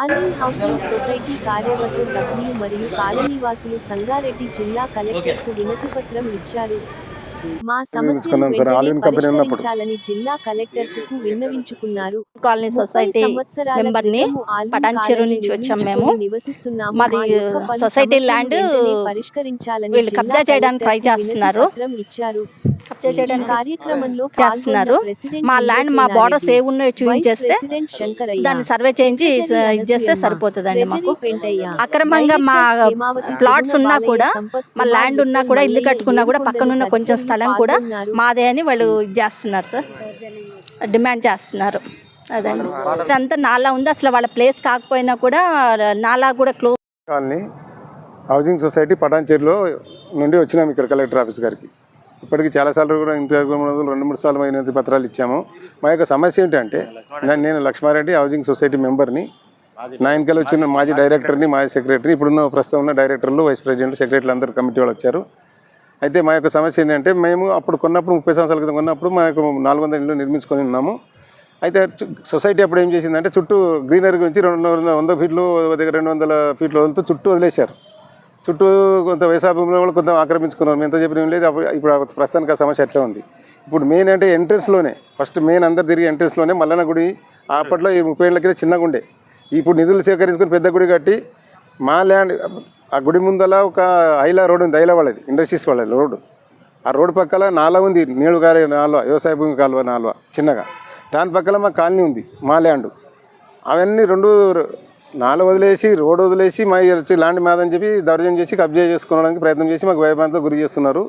Ali housing society కార్యవర్గ సభ్యులు మరియు కాలనీవాసులు సంగారెడ్డి జిల్లా కలెక్టర్కు వినతిపత్రం ఇచ్చారు. మా సమస్యను. పరిష్కరించాలని జిల్లా కలెక్టర్కు విన్నవించుకున్నారు కాలనీ సొసైటీ మెంబర్ని పటాన్చెరు కాలనీ నుంచి వచ్చాం మేము. నివసిస్తున్నాము. మాది సొసైటీ ల్యాండ్ పరిష్కరించాలని వీళ్ళు కబ్జా చేయడానికి ట్రై చేస్తున్నారు. ఇచ్చారు కబ్జా చేయడానికి కార్యక్రమంలో చేస్తున్నారు. మా ల్యాండ్ మా బార్డర్స్ ఏ ఉన్నాయో చూపించేస్తే దాన్ని సర్వే చేయించి చేస్తే సరిపోతుందండి మాకు అక్రమంగా మా ప్లాట్స్ ఉన్నా కూడా మా ల్యాండ్ ఉన్నా కూడా ఇల్లు కట్టుకున్నా కూడా పక్కనున్న కొంచెం స్థలం కూడా. మాదే అని వాళ్ళు ఇది చేస్తున్నారు సార్. డిమాండ్ చేస్తున్నారు. అదండి ఇదంతా నాలా ఉంది. అసలు వాళ్ళ ప్లేస్ కాకపోయినా కూడా నాలా కూడా క్లోజ్ కాలనీ హౌసింగ్ సొసైటీ పటాన్చేరులో నుండి వచ్చినాము ఇక్కడ కలెక్టర్ ఆఫీస్ గారికి. ఇప్పటికి చాలాసార్లు కూడా ఇంత రెండు మూడు సార్లు వినతి పత్రాలు ఇచ్చాము. మా యొక్క సమస్య ఏంటంటే నేను లక్ష్మారెడ్డి హౌసింగ్ సొసైటీ మెంబర్ని నా వెనకాల వచ్చిన మాజీ డైరెక్టర్ని మాజీ సెక్రటరీ ఇప్పుడున్న ప్రస్తుతం ఉన్న డైరెక్టర్లు వైస్ ప్రెసిడెంట్ సెక్రటరీలు అందరు కమిటీ వాళ్ళు వచ్చారు. అయితే మా యొక్క సమస్య ఏంటంటే మేము అప్పుడు కొన్నప్పుడు ముప్పై సంవత్సరాల క్రితం కొన్నప్పుడు మా యొక్క నాలుగు వందల ఇల్లు నిర్మించుకొని ఉన్నాము. అయితే సొసైటీ అప్పుడు ఏం చేసిందంటే చుట్టూ గ్రీనరీ గురించి రెండు వందల వంద ఫీట్లు దగ్గర రెండు వందల ఫీట్లు వదులుతూ చుట్టూ వదిలేశారు. చుట్టూ కొంత వ్యవసాయంలో కూడా కొంత ఆక్రమించుకున్నారు. మేము ఎంత చెప్పిన లేదు. అప్పుడు ఇప్పుడు ప్రస్తుతానికి ఆ సమస్య అట్లే ఉంది. ఇప్పుడు మెయిన్ అంటే ఎంట్రెన్స్లోనే ఫస్ట్ మెయిన్ అందరు తిరిగి ఎంట్రెన్స్లోనే మల్లన్న గుడి అప్పట్లో ఈ ముప్పై ఏళ్ళ కింద చిన్న గుండె ఇప్పుడు నిధులు సేకరించుకుని పెద్ద గుడి కట్టి మా ల్యాండ్ ఆ గుడి ముందల ఒక ఐలా రోడ్ ఉంది ఐలా వాళ్ళది ఇండస్ట్రీస్ వాళ్ళది రోడ్డు. ఆ రోడ్డు పక్కల నాల ఉంది నీళ్ళు గారే నాలువ వ్యవసాయ భూమి కాలువ నాలువ చిన్నగా. దాని పక్కన మా కాలనీ ఉంది మా ల్యాండ్. అవన్నీ రెండు నాలుగు వదిలేసి రోడ్డు వదిలేసి మా వచ్చి ల్యాండ్ మాదని చెప్పి దౌర్జన్యం చేసి కబ్జా చేసుకోవడానికి ప్రయత్నం చేసి మాకు భయభ్రాంతులకు గురి చేస్తున్నారు.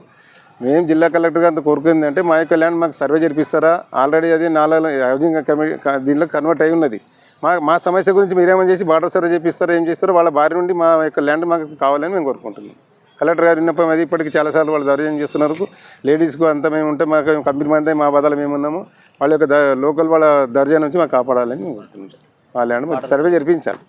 మేము జిల్లా కలెక్టర్ అంత కోరుకుంది అంటే మా యొక్క ల్యాండ్ మాకు సర్వే జరిపిస్తారా? ఆల్రెడీ అది నాలుగు హౌజింగ్ కమిటీ దీంట్లో కన్వర్ట్ అయి ఉన్నది. మా మా సమస్య గురించి మీరేమని చేసి బార్డర్ సర్వే చేపిస్తారో ఏం చేస్తారో వాళ్ళ బారి నుండి మా యొక్క ల్యాండ్ మాకు కావాలని మేము కోరుకుంటున్నాం. కలెక్టర్ గారు విన్నపం అది. ఇప్పటికి చాలాసార్లు వాళ్ళు దౌర్జన్యం చేస్తున్నారు. లేడీస్కు అంతా మేము ఉంటే మాకు కంపెనీ మంది మా బదాలు మేము ఉన్నాము. వాళ్ళ యొక్క ద- లోకల్ వాళ్ళ దర్జా నుంచి మాకు కాపాడాలని మేము కోరుతున్నాం సార్. వాళ్ళ ల్యాండ్ మాకు సర్వే జరిపించాలి